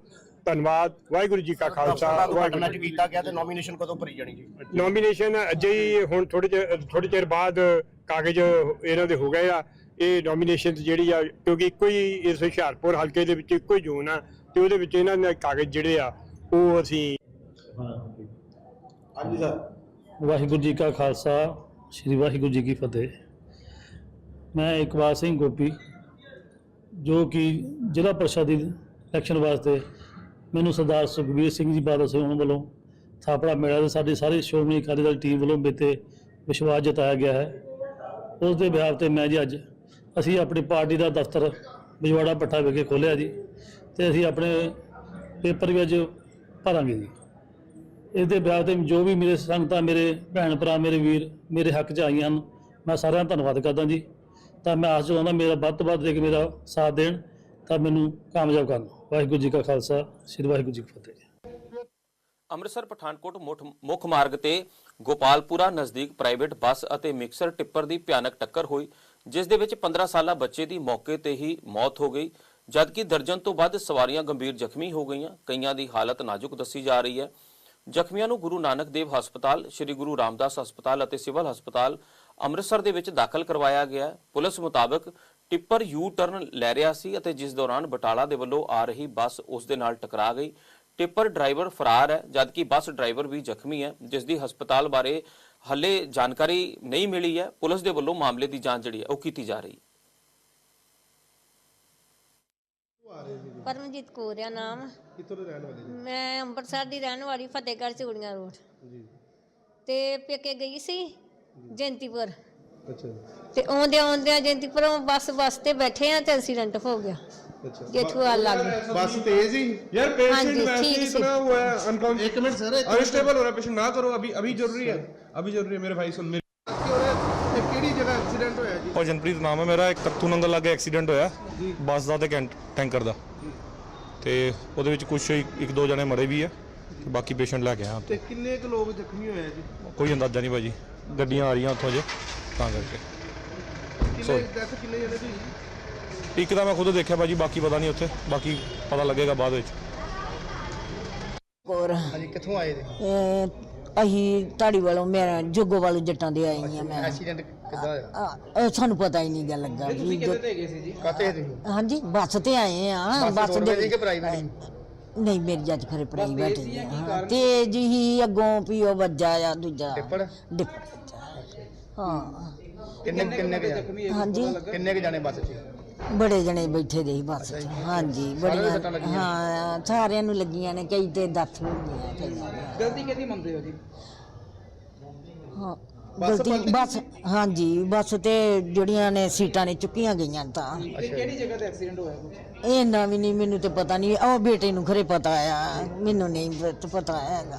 ਧੰਨਵਾਦ। ਵਾਹਿਗੁਰੂ ਜੀ ਕਾ ਖਾਲਸਾ। ਵਾਹਿਗੁਰੂ ਅੱਜ ਕੀਤਾ ਗਿਆ ਤੇ ਨੋਮੀਨੇਸ਼ਨ ਕਦੋਂ ਭਰੀ ਜਾਣੀ ਜੀ? ਨੋਮੀਨੇਸ਼ਨ ਅਜੇ ਹੀ ਹੁਣ ਥੋੜੇ ਥੋੜੇ ਚਿਰ ਬਾਅਦ ਕਾਗਜ਼ ਇਹਨਾਂ ਦੇ ਹੋ ਗਏ ਆ ਇਹ ਨੋਮੀਨੇਸ਼ਨ ਜਿਹੜੀ ਆ ਕਿਉਂਕਿ ਇੱਕੋ ਹੀ ਇਸ ਹੁਸ਼ਿਆਰਪੁਰ ਹਲਕੇ ਦੇ ਵਿੱਚ ਇੱਕੋ ਹੀ ਜ਼ੋਨ ਆ ਤੇ ਉਹਦੇ ਵਿੱਚ ਇਹਨਾਂ ਦੇ ਕਾਗਜ਼ ਜਿਹੜੇ ਆ ਉਹ ਅਸੀਂ ਹਾਂਜੀ ਸਰ। ਵਾਹਿਗੁਰੂ ਜੀ ਕਾ ਖਾਲਸਾ ਸ੍ਰੀ ਵਾਹਿਗੁਰੂ ਜੀ ਕੀ ਫਤਿਹ। ਮੈਂ ਇਕਬਾਲ ਸਿੰਘ ਗੋਪੀ ਜੋ ਕਿ ਜ਼ਿਲ੍ਹਾ ਪ੍ਰਸ਼ਦ ਦੀ ਇਲੈਕਸ਼ਨ ਵਾਸਤੇ ਮੈਨੂੰ ਸਰਦਾਰ ਸੁਖਬੀਰ ਸਿੰਘ ਜੀ ਬਾਦਲ ਸਿੰਘ ਉਹਨਾਂ ਵੱਲੋਂ ਥਾਪੜਾ ਮਿਲਿਆ ਤੇ ਸਾਡੀ ਸਾਰੀ ਸ਼੍ਰੋਮਣੀ ਅਕਾਲੀ ਦਲ ਟੀਮ ਵੱਲੋਂ ਮੇਰੇ 'ਤੇ ਵਿਸ਼ਵਾਸ ਜਤਾਇਆ ਗਿਆ ਹੈ। ਉਸ ਦੇ ਵਿਆਹ ਤੇ ਮੈਂ ਜੀ ਅੱਜ ਅਸੀਂ ਆਪਣੀ ਪਾਰਟੀ ਦਾ ਦਫ਼ਤਰ ਬਿਜਵਾੜਾ ਪੱਠਾ ਵਿਖੇ ਖੋਲ੍ਹਿਆ ਜੀ ਤੇ ਅਸੀਂ ਆਪਣੇ ਪੇਪਰ ਵੀ ਅੱਜ ਭਰਾਂਗੇ ਜੀ। ਇਹਦੇ ਵਿਆਹ ਤੇ ਜੋ ਵੀ ਮੇਰੇ ਸੰਗਤਾਂ, ਮੇਰੇ ਭੈਣ ਭਰਾ ਮੇਰੇ ਵੀਰ, ਮੇਰੇ ਹੱਕ 'ਚ ਆਈਆਂ ਹਨ, ਮੈਂ ਸਾਰਿਆਂ ਦਾ ਧੰਨਵਾਦ ਕਰਦਾ ਜੀ। ਤਾਂ ਮੈਂ ਆਸ ਚਾਹੁੰਦਾ ਮੇਰਾ ਵੱਧ ਤੋਂ ਵੱਧ ਦੇ ਕੇ ਮੇਰਾ ਸਾਥ ਦੇਣ, ਤਾਂ ਮੈਨੂੰ ਕਾਮਯਾਬ ਕਰਨ। ਵਾਹਿਗੁਰੂ ਜੀ ਕਾ ਖਾਲਸਾ, ਸ੍ਰੀ ਵਾਹਿਗੁਰੂ ਜੀ ਕੀ ਫਤਿਹ। ਅੰਮ੍ਰਿਤਸਰ, ਪਠਾਨਕੋਟ ਮੁੱਖ ਮਾਰਗ ਤੇ ਗੋਪਾਲਪੁਰਾ ਨਜ਼ਦੀਕ ਪ੍ਰਾਈਵੇਟ ਬੱਸ ਅਤੇ ਮਿਕਸਰ ਟਿੱਪਰ ਦੀ ਭਿਆਨਕ ਟੱਕਰ ਹੋਈ, ਜਿਸ ਦੇ ਵਿੱਚ 15 ਸਾਲਾ ਬੱਚੇ ਦੀ ਮੌਕੇ ਤੇ ਹੀ ਮੌਤ ਹੋ ਗਈ। ਜਦਕਿ ਦਰਜਨ ਤੋਂ ਵੱਧ ਸਵਾਰੀਆਂ ਗੰਭੀਰ ਜ਼ਖਮੀ ਹੋ ਗਈਆਂ, ਕਈਆਂ ਦੀ ਹਾਲਤ ਨਾਜ਼ੁਕ ਦੱਸੀ ਜਾ ਰਹੀ ਹੈ। ਜ਼ਖਮੀਆਂ ਨੂੰ ਗੁਰੂ ਨਾਨਕ ਦੇਵ ਹਸਪਤਾਲ, ਸ੍ਰੀ ਗੁਰੂ ਰਾਮਦਾਸ ਹਸਪਤਾਲ ਅਤੇ ਸਿਵਲ ਹਸਪਤਾਲ ਅੰਮ੍ਰਿਤਸਰ ਦੇ ਵਿੱਚ ਦਾਖਲ ਕਰਵਾਇਆ ਗਿਆ ਪੁਲਿਸ ਮੁਤਾਬਕ ਟਿੱਪਰ ਯੂ ਟਰਨ ਲੈ ਰਿਹਾ ਸੀ ਅਤੇ ਜਿਸ ਦੌਰਾਨ ਬਟਾਲਾ ਦੇ ਵੱਲੋਂ ਆ ਰਹੀ ਬੱਸ ਉਸ ਦੇ ਨਾਲ ਟਕਰਾ ਗਈ। ਟਿੱਪਰ ਡਰਾਈਵਰ ਫਰਾਰ ਹੈ ਜਦਕਿ ਬੱਸ ਡਰਾਈਵਰ ਵੀ ਜ਼ਖਮੀ ਹੈ ਜਿਸ ਦੀ ਹਸਪਤਾਲ ਬਾਰੇ ਹੱਲੇ ਜਾਣਕਾਰੀ ਨਹੀਂ ਮਿਲੀ ਹੈ। ਪੁਲਿਸ ਦੇ ਵੱਲੋਂ ਮਾਮਲੇ ਦੀ ਜਾਂਚ ਜਿਹੜੀ ਹੈ ਉਹ ਕੀਤੀ ਜਾ ਰਹੀ ਹੈ। ਪਰਮਜੀਤ ਕੌਰ ਆ ਨਾਮ। ਕਿੱਥੋਂ ਦੇ ਰਹਿਣ ਵਾਲੇ ਮੈਂ ਅੰਮ੍ਰਿਤਸਰ ਦੀ ਰਹਿਣ ਵਾਲੀ ਫਤਿਹਗੜ੍ਹ ਚੂੜੀਆਂ ਰੋਡ। ਜੀ। ਤੇ ਪੇਕੇ ਗਈ ਸੀ ਜੈਂਤੀਪੁਰ। ਅੱਛਾ ਤੇ ਆਉਂਦੇ ਆਉਂਦੇ ਜੈਂਤੀਪੁਰੋਂ ਬੱਸ ਬੱਸ ਤੇ ਬੈਠੇ ਆ ਤੇ ਐਕਸੀਡੈਂਟ ਹੋ ਗਿਆ। ਅੱਛਾ ਜੇਠੂ ਆ ਲੱਗ ਗਈ ਬੱਸ तेज ही यार हाँ जी, पेशेंट वैसे ठीक ही से। इतना हुआ है अनकॉन्शियस एक मिनट सर अनस्टेबल हो रहा है पेशेंट ना करो अभी अभी जरूरी है अभी जरूरी है मेरे भाई सुन मेरी ਕਿਹੜੀ ਜਗ੍ਹਾ ਐਕਸੀਡੈਂਟ ਹੋਇਆ ਜੀ ਭਜਨਪ੍ਰੀਤ ਨਾਮ ਹੈ ਮੇਰਾ ਇੱਕ ਕੱਤੂ ਨੰਗਲ ਲਾਗੇ ਐਕਸੀਡੈਂਟ ਹੋਇਆ ਬੱਸ ਦਾ ਤੇ ਕੈਂਟ- ਟੈਂਕਰ ਦਾ ਤੇ ਉਹਦੇ ਵਿੱਚ ਕੁਝ ਇੱਕ ਦੋ ਜਣੇ ਮਰੇ ਵੀ ਆ ਤੇ ਬਾਕੀ ਪੇਸ਼ੈਂਟ ਲੈ ਕੇ ਆਇਆ ਤੇ ਕਿੰਨੇ ਕੁ ਲੋਕ ਜ਼ਖਮੀ ਹੋਏ ਆ ਜੀ ਕੋਈ ਅੰਦਾਜ਼ਾ ਨਹੀਂ ਭਾਜੀ ਗੱਡੀਆਂ ਆ ਰਹੀਆਂ ਉੱਥੋਂ ਜੇ ਤਾਂ ਕਰਕੇ ਕਿੰਨੇ ਡੈਥ ਕਿੰਨੇ ਜਣੇ ਦੀ ਇੱਕ ਤਾਂ ਮੈਂ ਖੁਦ ਦੇਖਿਆ ਭਾਜੀ ਬਾਕੀ ਪਤਾ ਨਹੀਂ ਉੱਥੇ। ਬਾਕੀ ਪਤਾ ਲੱਗੇਗਾ ਬਾਅਦ ਵਿੱਚ। ਹੋਰ। ਹਾਂਜੀ ਕਿੱਥੋਂ ਆਏ ਜੀ? ਅਸੀਂ ਧਾੜੀ ਵਾਲੋਂ ਮੈਂ ਜੋਗੋ ਵਾਲੋਂ ਜੱਟਾਂ ਦੇ ਆਈ ਹਾਂ ਮੈਂ। ਐਕਸੀਡੈਂਟ ਕਿੱਦਾਂ ਹੋਇਆ? ਆ, ਇਹ ਸਾਨੂੰ ਪਤਾ ਹੀ ਨਹੀਂ ਗਾ ਲੱਗਾ ਵੀ ਜੋ- ਕਾਤੇ ਤੁਸੀਂ ਹਾਂਜੀ ਬੱਸ ਤੇ ਆਏ ਆ ਬੱਸ ਰੋਡਵੇਜ਼ ਦੇ ਦੀ ਕਿ ਪ੍ਰਾਈਵੇਟ ਨਹੀਂ ਮੇਰੀ ਜੱਜ ਖਰੇ ਪ੍ਰਾਈਵੇਟ ਹੀ ਆ ਹਾਂ, ਤੇਜ਼ ਹੀ ਅੱਗੋਂ ਉਹ ਵੱਜਾ ਆ ਦੂਜਾ। ਟਿੱਪਰ? ਡਿੱਪਰ ਵੱਜਾ। ਹਾਂ। ਕਿੰਨੇ ਕਿੰਨੇ ਕੁ ਜਾਣੇ? ਹਾਂਜੀ। ਕਿੰਨੇ ਕੁ ਜਾਣੇ ਬੱਸ 'ਚ? ਬੜੇ ਜਣੇ ਬੈਠੇ ਦੇ ਸੀ ਬੱਸ 'ਚ। ਹਾਂਜੀ ਸੱਟਾਂ ਬੜੀਆਂ ਲੱਗੀਆਂ? ਹਾਂ ਸਾਰਿਆਂ ਨੂੰ ਲੱਗੀਆਂ ਨੇ ਕਈ ਤੇ ਦੱਸ ਹੋ ਗਈਆਂ ਕਈਆਂ ਦੀਆਂ। ਗਲਤੀ ਕਿਹਦੀ ਮੰਨਦੇ ਹੋ ਜੀ? ਹਾਂ। ਗਲਤੀ ਬੱਸ ਹਾਂਜੀ ਬੱਸ ਤੇ ਜਿਹੜੀਆਂ ਨੇ ਸੀਟਾਂ ਨੇ ਚੁੱਕੀਆਂ ਗਈਆਂ ਤਾਂ। ਕਿਹੜੀ ਜਗ੍ਹਾ ਤੇ ਐਕਸੀਡੈਂਟ ਹੋਇਆ ਇਹ ਨਾ ਵੀ ਨਹੀਂ ਮੈਨੂੰ ਤੇ ਪਤਾ ਨਹੀਂ ਉਹ ਬੇਟੇ ਨੂੰ ਖਰੇ ਪਤਾ ਆ ਮੈਨੂੰ ਨਹੀਂ ਪਤਾ ਹੈਗਾ।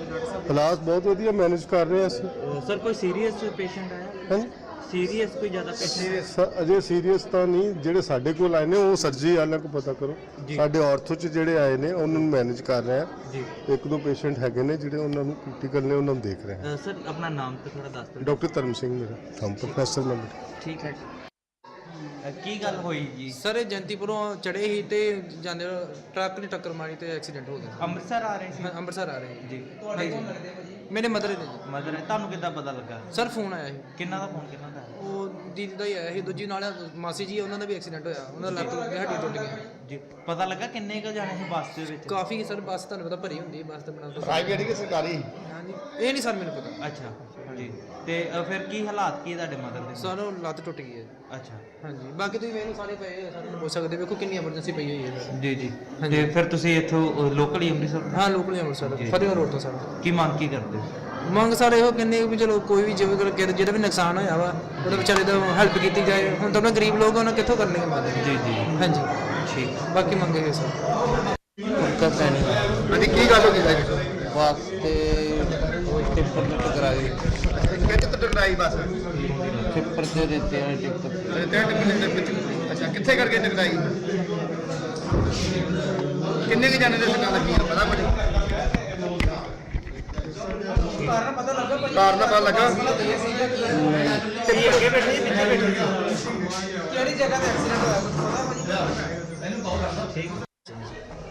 ਹਾਲਾਤ ਬਹੁਤ ਵਧੀਆ ਮੈਨੇਜ ਕਰ ਰਹੇ ਹਾਂ ਅਸੀਂ। ਹੈ ਸਰ ਕੋਈ ਸੀਰੀਅਸ ਪੇਸ਼ੈਂਟ ਆਇਆ? ਹਾਂਜੀ? ਸੀਰੀਅਸ ਕੋਈ ਜ਼ਿਆਦਾ ਪੇਸ਼ੈਂਟ ਸ- ਅਜੇ ਸੀਰੀਅਸ ਤਾਂ ਨਹੀਂ। ਜਿਹੜੇ ਸਾਡੇ ਕੋਲ ਆਏ ਨੇ ਉਹ ਸਰਜਰੀ ਵਾਲਿਆਂ ਨੂੰ ਪਤਾ ਕਰੋ। ਸਾਡੇ ਆਰਥੋ ਚ ਜਿਹੜੇ ਆਏ ਨੇ ਉਹਨਾਂ ਨੂੰ ਮੈਨੇਜ ਕਰ ਰਹੇ ਆ ਜੀ। ਇੱਕ ਦੋ ਪੇਸ਼ੈਂਟ ਹੈਗੇ ਨੇ ਜਿਹੜੇ ਉਹਨਾਂ ਨੂੰ ਕ੍ਰਿਟੀਕਲ ਨੇ ਉਹਨਾਂ ਨੂੰ ਦੇਖ ਰਹੇ ਆ ਅ, ਸਰ ਆਪਣਾ ਨਾਮ ਤੇ ਥੋੜਾ ਦੱਸ ਦਿਓ। ਡਾਕਟਰ ਧਰਮ ਸਿੰਘ ਮੇਰਾ। ਹਮ ਪ੍ਰੋਫੈਸਰ ਮੈਂਬਰ ਠੀਕ ਹੈ ਕੀ ਗੱਲ ਹੋਈ ਜੀ? ਸਰ ਇਹ ਜੰਤੀਪੁਰੋਂ ਚੜੇ ਹੀ ਤੇ ਜਾਂਦੇ ਟਰੱਕ ਨੇ ਟੱਕਰ ਮਾਰੀ ਤੇ ਐਕਸੀਡੈਂਟ ਹੋ ਗਿਆ। ਅੰਮ੍ਰਿਤਸਰ ਆ ਰਹੇ ਸੀ? ਹਾਂ, ਅੰਮ੍ਰਿਤਸਰ ਆ ਰਹੇ ਜੀ। ਹਾਂਜੀ। ਮੇਰੇ ਮਦਰ ਨੇ ਜੀ। ਮਦਰ ਤੁਹਾਨੂੰ ਕਿੱਦਾਂ ਪਤਾ ਲੱਗਾ? ਸਰ ਫੋਨ ਆਇਆ ਸੀ। ਕਿੰਨਾ ਦਾ ਫੋਨ ਕਿੰਨਾ ਦਾ? ਉਹ ਦੀਦੀ ਦਾ ਹੀ ਆਇਆ ਸੀ। ਦੂਜੀ ਨਾਲ ਮਾਸੀ ਜੀ ਉਹਨਾਂ ਦਾ ਵੀ ਐਕਸੀਡੈਂਟ ਹੋਇਆ। ਉਹਨਾਂ ਦਾ ਗਿਆ ਹੱਡੀ ਟੁੱਟ ਗਈ। ਜੀ। ਪਤਾ ਲੱਗਾ ਕਿੰਨੇ ਕੁ ਜਾਣੇ ਸੀ ਬੱਸ ਦੇ ਵਿੱਚ? ਕਾਫੀ ਸਰ ਬੱਸ ਤੁਹਾਨੂੰ ਪਤਾ ਭਰੀ ਹੁੰਦੀ ਹੈ ਬੱਸ ਤੇ ਬਣਾ ਦੋ। ਪ੍ਰਾਈਵੇਟ ਕਿ ਸਰਕਾਰੀ? ਹਾਂਜੀ। ਇਹ ਨਹੀਂ ਸਰ ਮੈਨੂੰ ਪਤਾ। ਅੱਛਾ। ਜੀ। ਤੇ ਅ, ਫਿਰ ਕੀ ਹਾਲਾਤ ਕੀ ਤੁਹਾਡੇ ਮਦਰ ਦੇ? ਸਰ ਲੱਤ ਟੁੱਟ ਗਈ ਹੈ। ਅੱਛਾ। ਹਾਂਜੀ। ਬਾਕੀ ਤੁਸੀਂ ਮੈਨੂੰ ਸਾਰੇ ਪਏ ਹੋਏ ਸਰ ਪੁੱਛ ਸਕਦੇ ਹੋ, ਵੇਖੋ ਕਿੰਨੀ ਐਮਰਜੈਂਸੀ ਪਈ ਹੋਈ ਹੈ। ਸਰ ਜੀ। ਜੀ ਤੇ ਫਿਰ ਤੁਸੀਂ ਇੱਥੋਂ ਲੋਕਲ ਹੀ ਅੰਮ੍ਰਿਤਸਰ? ਹਾਂ ਲੋਕਲ ਅੰਮ੍ਰਿਤਸਰ ਫਤਿਹਗੜ੍ਹ ਰੋਡ ਤੋਂ ਸਰ। ਕੀ ਮੰਗ ਕੀ ਕਰਦੇ ਹੋ? ਮੰਗ ਸਾਰੇ ਇਹੋ ਕਹਿੰਦੇ ਵੀ ਚਲੋ ਕੋਈ ਵੀ ਜਿਵੇਂ ਕਰ ਕਿਸੇ- ਜਿਹੜਾ ਵੀ ਨੁਕਸਾਨ ਹੋਇਆ ਵਾ ਉਹਦੇ ਵਿਚਾਰੇ ਦਾ ਹੈਲਪ ਕੀਤੀ ਜਾਏ। ਹੁਣ ਤਾਂ ਆਪਣਾ ਗਰੀਬ ਲੋਕ ਆ, ਉਹਨਾਂ ਕਿੱਥੋਂ ਕਰਨਗੇ ਮਦਦ? ਜੀ ਜੀ। ਹਾਂਜੀ। ਠੀਕ। ਬਾਕੀ ਮੰਗੇ ਹੋਏ ਸਰ। ਹਾਂਜੀ ਕੀ ਗੱਲ ਹੋ ਗਈ ਵਾਸਤੇ ਉਹ ਟਿੱਪਰ ਨੂੰ ਕਿੱਥੇ ਟਕਰਾਈ ਬੱਸ ਟਿੱਪਰ ਦੇ ਦਿੱਤੇ ਆ ਟਿੱਪਰ ਤੇ ਟਿੱਪਰ ਦੇ ਵਿੱਚ ਅੱਛਾ ਕਿੱਥੇ ਕਰਕੇ ਟਕਰਾਈ ਕਿੰਨੇ ਕੁ ਜਾਣੇ ਦੇ ਸੱਟਾਂ ਲੱਗੀਆਂ ਪਤਾ ਕੁਝ ਕਾਰਨ ਪਤਾ ਲੱਗਾ ਕਾਰਨ ਪਤਾ ਲੱਗਾ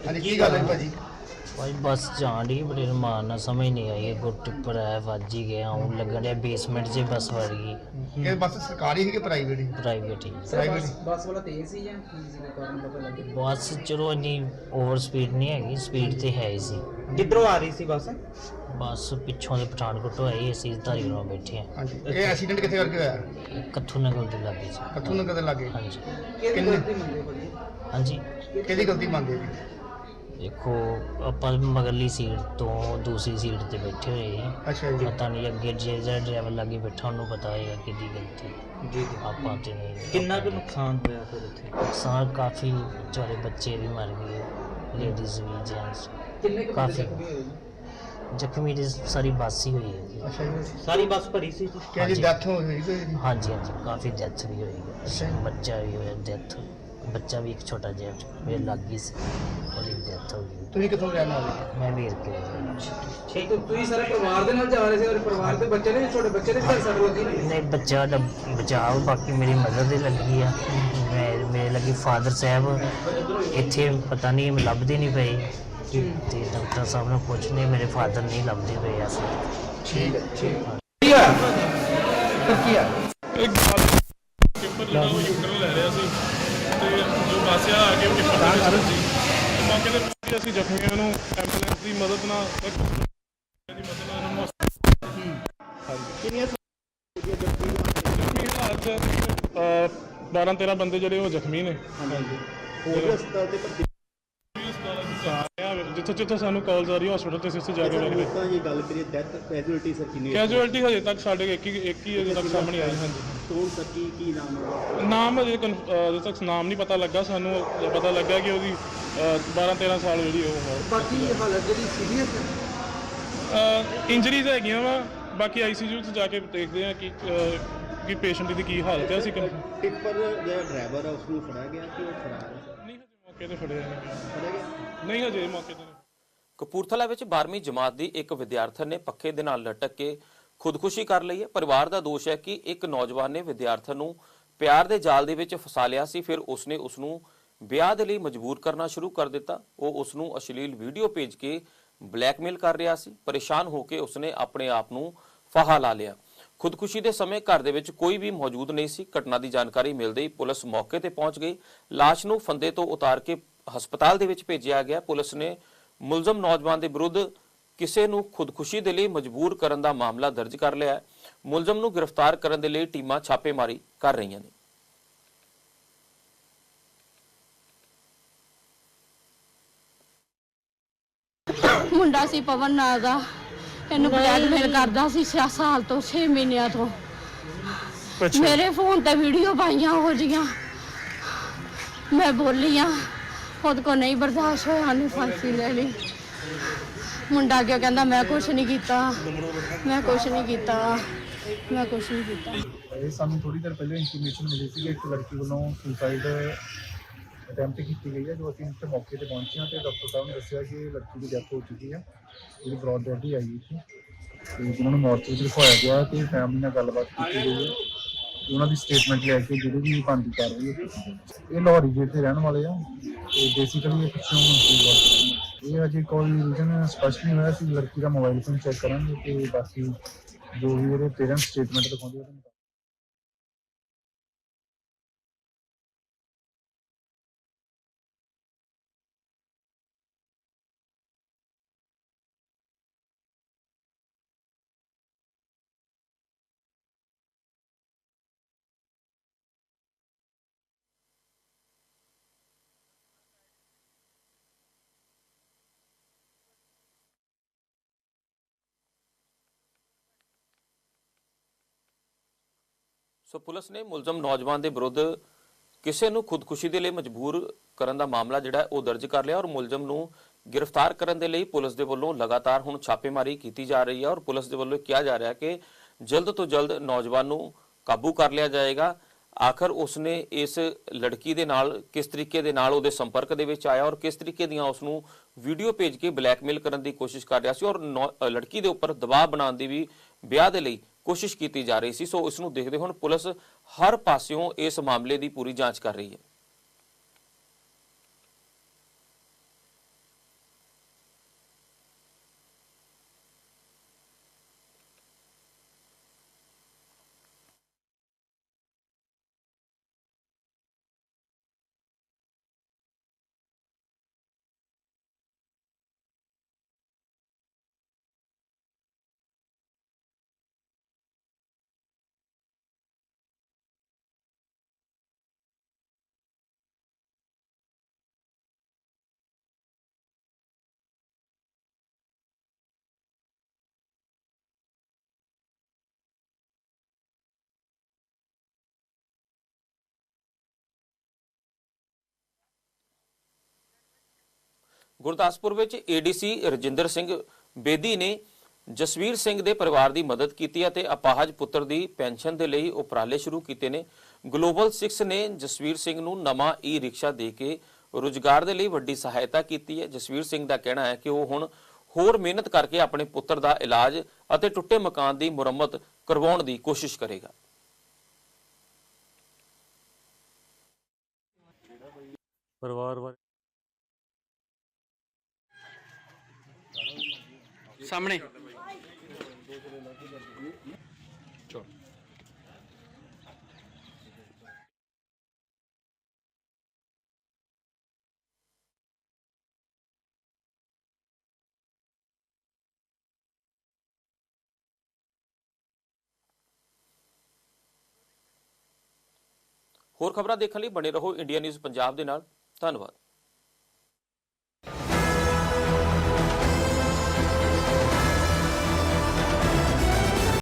ਹਾਂਜੀ ਕੀ ਗੱਲ ਹੈ ਭਾਜੀ ਭਾਈ ਬੱਸ ਜਾਣ ਦੀ ਬੜੇ ਰਮਾਨ ਨਾਲ ਸਮਝ ਨਹੀਂ ਆਈ ਅੱਗੋਂ ਟਿੱਪਰ ਆਇਆ ਵੱਜ ਹੀ ਗਿਆ ਹੁਣ ਲੱਗਣ ਡਿਆ ਬੇਸਮੈਂਟ 'ਚ ਬੱਸ ਵੜ ਗਈ। ਇਹ ਬੱਸ ਸਰਕਾਰੀ ਹੈ ਕਿ ਪ੍ਰਾਈਵੇਟ ਹੈ? ਪ੍ਰਾਈਵੇਟ ਹੀ। ਪ੍ਰਾਈਵੇਟ ਬੱਸ ਵਾਲਾ ਤੇਜ਼ ਸੀ ਜਾਂ ਕੀ ਸੀ ਕਾਰਨ ਪਤਾ ਲੱਗਿਆ ਬੱਸ ਚਲੋ ਇੰਨੀ ਓਵਰ ਸਪੀਡ ਨਹੀਂ ਹੈਗੀ ਸਪੀਡ ਤੇ ਹੈ ਹੀ ਸੀ। ਕਿੱਧਰੋਂ ਆ ਰਹੀ ਸੀ ਬੱਸ? ਬੱਸ ਪਿੱਛੋਂ ਦੇ ਪਠਾਨਕੋਟ ਆਈ ਅਸੀਂ ਧਾਰੀਵਾਲ ਬੈਠੇ ਹਾਂ। ਹਾਂਜੀ ਇਹ ਐਕਸੀਡੈਂਟ ਕਿੱਥੇ ਕਰਕੇ ਹੋਇਆ? ਕੱਥੂ ਨਗਰ ਦੇ ਲਾਗੇ ਸੀ। ਕੱਥੂ ਨਗਰ ਦੇ ਲਾਗੇ? ਹਾਂਜੀ। ਕਿੰਨੇ? ਹਾਂਜੀ। ਕਿਹਦੀ ਗਲਤੀ ਮੰਨਦੇ ਜੀ ਦੇਖੋ ਆਪਾਂ ਮਗਰਲੀ ਸੀਟ ਤੋਂ ਦੂਸਰੀ ਸੀਟ ਤੇ ਬੈਠੇ ਹੋਏ ਸੀ। ਅੱਛਾ ਜੀ। ਪਤਾ ਨਹੀਂ ਅੱਗੇ ਜਿਹੜਾ ਡਰਾਈਵਰ ਲੱਗੇ ਬੈਠਾ ਉਹਨੂੰ ਪਤਾ ਹੋਏਗਾ ਕਿਹਦੀ ਗਲਤੀ ਜੀ ਆਪਾਂ ਤੇ ਨਹੀਂ ਕਿੰਨਾ ਕੁ ਨੁਕਸਾਨ ਹੋਇਆ ਫਿਰ ਉੱਥੇ? ਨੁਕਸਾਨ ਕਾਫੀ ਵਿਚਾਰੇ ਬੱਚੇ ਵੀ ਮਰ ਗਏ ਲੇਡੀਜ਼ ਵੀ ਜੈਂਟਸ ਕਿੰਨੇ ਕੁ ਬੰਦੇ ਕਾਫੀ। ਜ਼ਖਮੀ ਹੋਏ ਜੀ? ਜ਼ਖਮੀ ਦੀ ਸਾਰੀ ਬੱਸ ਹੀ ਹੋਈ ਹੈ ਜੀ। ਅੱਛਾ ਜੀ। ਸਾਰੀ ਬੱਸ ਭਰੀ ਸੀ ਜੀ? ਕਿਹਦੀ ਹਾਂਜੀ। ਡੈਥ ਹੋ ਗਈ ਕੋਈ? ਹਾਂਜੀ ਹਾਂਜੀ। ਕਾਫੀ ਡੈਥ ਵੀ ਹੋਈ ਹੈ। ਬੱਚਾ ਵੀ ਹੋਇਆ ਡੈਥ ਬੱਚਾ ਵੀ ਇੱਕ ਛੋਟਾ ਜਿਹਾ ਮੇਰੇ ਲੱਗ ਗਈ ਸੀ। ਉਹਦੀ ਡੈਥ ਹੋ ਗਈ। ਤੁਸੀਂ ਕਿੱਥੋਂ ਰਹਿਣ ਵਾਲੇ? ਮੈਂ ਵੀਰ ਕੇ। ਠੀਕ ਤੁਸੀਂ ਸਾਰੇ ਪਰਿਵਾਰ ਦੇ ਨਾਲ ਜਾ ਰਹੇ ਸੀ ਔਰ ਪਰਿਵਾਰ ਦੇ ਬੱਚੇ ਨੇ ਛੋਟੇ ਬੱਚੇ ਨੇ ਘਰ ਸੱਟ ਲੱਗੀ ਨੇ ਨਹੀਂ ਬੱਚਾ ਦਾ ਬਚਾਅ ਬਾਕੀ ਮੇਰੀ ਮਦਰ ਦੇ ਲੱਗੀ ਆ। ਮੈਂ ਮੇਰੇ ਲੱਗੀ ਫਾਦਰ ਸਾਹਿਬ। ਇੱਥੇ ਪਤਾ ਨਹੀਂ ਲੱਭਦੇ ਨਹੀਂ ਪਏ ਤੇ ਡਾਕਟਰ ਸਾਹਿਬ ਨੂੰ ਪੁੱਛਨੇ ਮੇਰੇ ਫਾਦਰ ਨਹੀਂ ਲੱਭਦੇ ਪਏ ਅਸੀਂ ਠੀਕ ਹੈ ਠੀਕ ਕੀ ਆ ਕੀ ਆ ਟਿੱਪਰ ਜਿਹੜਾ ਉਹ ਯੂਟਰਨ ਲੈ ਰਿਹਾ ਸੀ ਤੇ ਜੋ ਬਾਸਿਆ ਆ ਕੇ ਵਿੱਚ ਵੱਜੀ ਤੇ ਮੌਕੇ ਤੇ ਪਹੁੰਚ ਅਸੀਂ ਜ਼ਖਮੀਆਂ ਨੂੰ ਐਂਬੂਲੈਂਸ ਦੀ ਮਦਦ ਨਾਲ ਦੀ ਮਦਦ ਨਾਲ ਇਹਨੂੰ ਜ਼ਖਮੀ ਹਾਲਤ 'ਚ, ਅਹ 12 13 ਬੰਦੇ ਜਿਹੜੇ ਉਹ ਜ਼ਖਮੀ ਨੇ। ਹੋਰ ਹਸਪਤਾਲ ਤੇ ਜਿੱਥੋਂ ਜਿੱਥੋਂ ਸਾਨੂੰ ਕਾਲਸ ਆ ਰਹੀ ਹਸਪੀਟਲ ਤੇ ਅਸੀਂ ਉੱਥੇ ਜਾ ਕੇ ਵੇਖਦੇ ਤਾਂ ਇਹ ਗੱਲ ਕਰੀਏ ਡੈਥ ਕੈਜੂਅਲਟੀ ਸਰ ਕਿੰਨੀ ਕੈਜੂਅਲਟੀ ਹਜੇ ਤੱਕ ਸਾਡੇ ਇੱਕ ਹੀ ਇੱਕ ਹੀ ਅਜੇ ਤੱਕ ਸਾਹਮਣੇ ਆਈ ਹਾਂਜੀ। ਕੌਣ ਸਕੀ ਕੀ ਨਾਮ ਹੈ? ਨਾਮ ਅਜੇ ਕਨਫ- ਅਹ ਤੱਕ ਨਾਮ ਨਹੀਂ ਪਤਾ ਲੱਗਾ ਸਾਨੂੰ ਪਤਾ ਲੱਗਾ ਕਿ ਉਹਦੀ 12 13 ਸਾਲ ਜਿਹੜੀ ਉਹ ਹੈ। ਬਾਕੀ ਹਾਲਤ ਜਿਹੜੀ ਸੀਰੀਅਸ ਹੈ? ਇੰਜਰੀਜ਼ ਹੈਗੀਆਂ ਵਾ ਬਾਕੀ ਆਈਸੀਯੂ 'ਚ ਜਾ ਕੇ ਦੇਖਦੇ ਆ ਕਿ ਅਹ, ਕਿ ਪੇਸ਼ੈਂਟ ਦੀ ਕੀ ਹਾਲਤ ਹੈ ਅਸੀਂ ਕੰਫ- ਟਿੱਪਰ ਜਿਹੜਾ ਡਰਾਈਵਰ ਹੈ ਉਸ ਨੂੰ ਫੜਿਆ ਗਿਆ ਕਿ ਉਹ ਫਰਾਰ ਹੈ? ਹਜੇ ਮੌਕੇ ਤੇ ਫੜਿਆ ਗਿਆ ਨਹੀਂ ਹਜੇ ਮੌਕੇ ਤੇ ਨਹੀਂ। ਕਪੂਰਥਲਾ ਵਿੱਚ 12ਵੀਂ ਜਮਾਤ ਦੀ ਇੱਕ ਵਿਦਿਆਰਥਣ ਨੇ ਪੱਖੇ ਦੇ ਨਾਲ ਲਟਕ ਕੇ ਖੁਦਕੁਸ਼ੀ ਕਰ ਲਈ ਹੈ। ਪਰਿਵਾਰ ਦਾ ਦੋਸ਼ ਹੈ ਕਿ ਇੱਕ ਨੌਜਵਾਨ ਨੇ ਵਿਦਿਆਰਥਣ ਨੂੰ ਪਿਆਰ ਦੇ ਜਾਲ ਦੇ ਵਿੱਚ ਫਸਾ ਲਿਆ ਸੀ ਫਿਰ ਉਸਨੇ ਉਸ ਨੂੰ ਵਿਆਹ ਦੇ ਲਈ ਮਜਬੂਰ ਕਰਨਾ ਸ਼ੁਰੂ ਕਰ ਦਿੱਤਾ। ਉਹ ਉਸ ਨੂੰ ਅਸ਼ਲੀਲ ਵੀਡੀਓ ਭੇਜ ਕੇ ਬਲੈਕਮੇਲ ਕਰ ਰਿਹਾ ਸੀ। ਪਰੇਸ਼ਾਨ ਹੋ ਕੇ ਉਸਨੇ ਆਪਣੇ ਆਪ ਨੂੰ ਫਾਹਾ ਲਾ ਲਿਆ। ਖੁਦਕੁਸ਼ੀ ਦੇ ਸਮੇਂ ਘਰ ਦੇ ਵਿੱਚ ਕੋਈ ਵੀ ਮੌਜੂਦ ਨਹੀਂ ਸੀ। ਘਟਨਾ ਦੀ ਜਾਣਕਾਰੀ ਮਿਲਦੇ ਹੀ ਪੁਲਿਸ ਮੌਕੇ ਤੇ ਪਹੁੰਚ ਗਈ। ਲਾਸ਼ ਨੂੰ ਫੰਦੇ ਤੋਂ ਉਤਾਰ ਕੇ ਹਸਪਤਾਲ ਦੇ ਵਿੱਚ ਭੇਜਿਆ ਗਿਆ। ਪੁਲਿਸ ਨੇ ਮੁਲਜ਼ਮ ਨੌਜਵਾਨ ਦੇ ਵਿਰੁੱਧ ਕਿਸੇ ਨੂੰ ਖੁਦਕੁਸ਼ੀ ਦੇ ਲਈ ਮਜਬੂਰ ਕਰਨ ਦਾ ਮਾਮਲਾ ਦਰਜ ਕਰ ਲਿਆ ਹੈ। ਮੁਲਜ਼ਮ ਨੂੰ ਗ੍ਰਿਫਤਾਰ ਕਰਨ ਦੇ ਲਈ ਟੀਮਾਂ ਛਾਪੇਮਾਰੀ ਕਰ ਰਹੀਆਂ ਨੇ। ਮੁੰਡਾ ਸੀ ਪਵਨ ਨਾਂ ਦਾ। ਇਹਨੂੰ ਬਲੈਕਮੇਲ ਕਰਦਾ ਸੀ 6 ਸਾਲ ਤੋਂ 6 ਮਹੀਨਿਆਂ ਤੋਂ। ਮੇਰੇ ਫੋਨ ਤੇ ਵੀਡੀਓ ਪਾਈਆਂ ਹੋ ਜੀਆਂ। ਮੈਂ ਬੋਲੀ ਆ ਖੁਦ ਕੋ ਨਹੀਂ ਬਰਦਾਸ਼ਤ ਹੋਇਆ ਨੇ ਫਾਂਸੀ ਲੈ ਲਈ। ਮੁੰਡਾ ਕਿਉਂ ਕਹਿੰਦਾ ਮੈਂ ਕੁਛ ਨਹੀਂ ਕੀਤਾ ਮੈਂ ਕੁਛ ਨਹੀਂ ਕੀਤਾ ਮੈਂ ਕੁਛ ਨਹੀਂ ਕੀਤਾ। ਇਹ ਸਾਨੂੰ ਥੋੜੀ ਦੇਰ ਪਹਿਲਾਂ ਇਨਫੋਰਮੇਸ਼ਨ ਮਿਲੀ ਸੀ ਕਿ ਇੱਕ ਲੜਕੀ ਵੱਲੋਂ ਸੁਸਾਈਡ ਅਟੈਂਪਟ ਕੀਤੀ ਗਈ ਹੈ, ਜੋ ਅਸੀਂ ਇੱਥੇ ਮੌਕੇ ਤੇ ਪਹੁੰਚੇ ਹਾਂ ਤੇ ਡਾਕਟਰ ਸਾਹਿਬ ਨੇ ਦੱਸਿਆ ਕਿ ਲੜਕੀ ਦੀ ਡੈਥ ਹੋ ਚੁੱਕੀ ਹੈ, ਜਿਹੜੀ ਬ੍ਰੌਡ ਬੋਡੀ ਆਈ ਸੀ। ਤੇ ਜਿਨ੍ਹਾਂ ਨੂੰ ਮੌਰਚੇ ਵਿੱਚ ਰਖਵਾਇਆ ਗਿਆ ਤੇ ਫੈਮਿਲੀ ਨਾਲ ਗੱਲਬਾਤ ਕੀਤੀ ਗਈ ਹੈ। ਉਹਨਾਂ ਦੀ ਸਟੇਟਮੈਂਟ ਲੈ ਕੇ ਜਿਹੜੀ ਵੀ ਬਣਦੀ ਕਰ ਰਹੀ ਹੈ। ਇਹ ਲਾਹੌਰੀ ਜੇਲ੍ਹ 'ਤੇ ਰਹਿਣ ਵਾਲੇ ਆ ਤੇ ਬੇਸਿਕਲੀ ਇਹ ਪਿੱਛੋਂ ਮਨਸੂਬ ਇਹ ਅਜੇ ਕੋਈ ਰੀਜ਼ਨ ਸਪਸ਼ਟ ਨਹੀਂ ਹੋਇਆ ਸੀ ਲੜਕੀ ਦਾ ਮੋਬਾਈਲ ਫੋਨ ਚੈੱਕ ਕਰਾਂਗੇ ਤੇ ਬਾਕੀ ਜੋ ਵੀ ਉਹਦੇ ਪੇਰੈਂਟਸ ਸਟੇਟਮੈਂਟ ਦਿਖਾਉਂਦੇ ਉਹਦੇ ਸੋ ਪੁਲਿਸ ਨੇ ਮੁਲਜ਼ਮ ਨੌਜਵਾਨ ਦੇ ਵਿਰੁੱਧ ਕਿਸੇ ਨੂੰ ਖੁਦਕੁਸ਼ੀ ਦੇ ਲਈ ਮਜਬੂਰ ਕਰਨ ਦਾ ਮਾਮਲਾ ਜਿਹੜਾ ਉਹ ਦਰਜ ਕਰ ਲਿਆ ਔਰ ਮੁਲਜ਼ਮ ਨੂੰ ਗ੍ਰਿਫਤਾਰ ਕਰਨ ਦੇ ਲਈ ਪੁਲਿਸ ਦੇ ਵੱਲੋਂ ਲਗਾਤਾਰ ਹੁਣ ਛਾਪੇਮਾਰੀ ਕੀਤੀ ਜਾ ਰਹੀ ਹੈ ਔਰ ਪੁਲਿਸ ਦੇ ਵੱਲੋਂ ਕਿਹਾ ਜਾ ਰਿਹਾ ਕਿ ਜਲਦ ਤੋਂ ਜਲਦ ਨੌਜਵਾਨ ਨੂੰ ਕਾਬੂ ਕਰ ਲਿਆ ਜਾਏਗਾ। ਆਖਰ ਉਸਨੇ ਇਸ ਲੜਕੀ ਦੇ ਨਾਲ ਕਿਸ ਤਰੀਕੇ ਦੇ ਨਾਲ ਉਹਦੇ ਸੰਪਰਕ ਦੇ ਵਿੱਚ ਆਇਆ ਔਰ ਕਿਸ ਤਰੀਕੇ ਦੀਆਂ ਉਸ ਨੂੰ ਵੀਡੀਓ ਭੇਜ ਕੇ ਬਲੈਕਮੇਲ ਕਰਨ ਦੀ ਕੋਸ਼ਿਸ਼ ਕਰ ਰਿਹਾ ਸੀ ਔਰ ਨੌ- ਲੜਕੀ ਦੇ ਉੱਪਰ ਦਬਾਅ ਬਣਾਉਣ ਦੀ ਵੀ ਵਿਆਹ ਦੇ ਲਈ ਕੋਸ਼ਿਸ਼ ਕੀਤੀ ਜਾ ਰਹੀ ਸੀ, ਸੋ ਇਸ ਨੂੰ ਦੇਖਦੇ ਹੁਣ ਪੁਲਿਸ ਹਰ ਪਾਸਿਓਂ ਇਸ ਮਾਮਲੇ ਦੀ ਪੂਰੀ ਜਾਂਚ ਕਰ ਰਹੀ ਹੈ। ਗੁਰਦਾਸਪੁਰ ਵਿੱਚ ਏਡੀਸੀ ਰਜਿੰਦਰ ਸਿੰਘ ਬੇਦੀ ਨੇ ਜਸਵੀਰ ਸਿੰਘ ਦੇ ਪਰਿਵਾਰ ਦੀ ਮਦਦ ਕੀਤੀ ਅਤੇ ਅਪਾਹਜ ਪੁੱਤਰ ਦੀ ਪੈਨਸ਼ਨ ਦੇ ਲਈ ਉਪਰਾਲੇ ਸ਼ੁਰੂ ਕੀਤੇ ਨੇ। ਗਲੋਬਲ 6 ਨੇ ਜਸਵੀਰ ਸਿੰਘ ਨੂੰ ਨਵਾਂ ਈ ਰਿਕਸ਼ਾ ਦੇ ਕੇ ਰੁਜ਼ਗਾਰ ਦੇ ਲਈ ਵੱਡੀ ਸਹਾਇਤਾ ਕੀਤੀ ਹੈ। ਜਸਵੀਰ ਸਿੰਘ ਦਾ ਕਹਿਣਾ ਹੈ ਕਿ ਉਹ ਹੁਣ ਹੋਰ ਮਿਹਨਤ ਕਰਕੇ ਆਪਣੇ ਪੁੱਤਰ ਦਾ ਇਲਾਜ ਅਤੇ ਟੁੱਟੇ ਮਕਾਨ ਦੀ ਮੁਰੰਮਤ ਕਰਵਾਉਣ ਦੀ ਕੋਸ਼ਿਸ਼ ਕਰੇਗਾ। ਪਰਿਵਾਰ ਬਾਰੇ ਸਾਹਮਣੇ ਹੋਰ ਖਬਰਾਂ ਦੇਖਣ ਲਈ ਬਣੇ ਰਹੋ ਇੰਡੀਆ ਨਿਊਜ਼ ਪੰਜਾਬ ਦੇ ਨਾਲ। ਧੰਨਵਾਦ।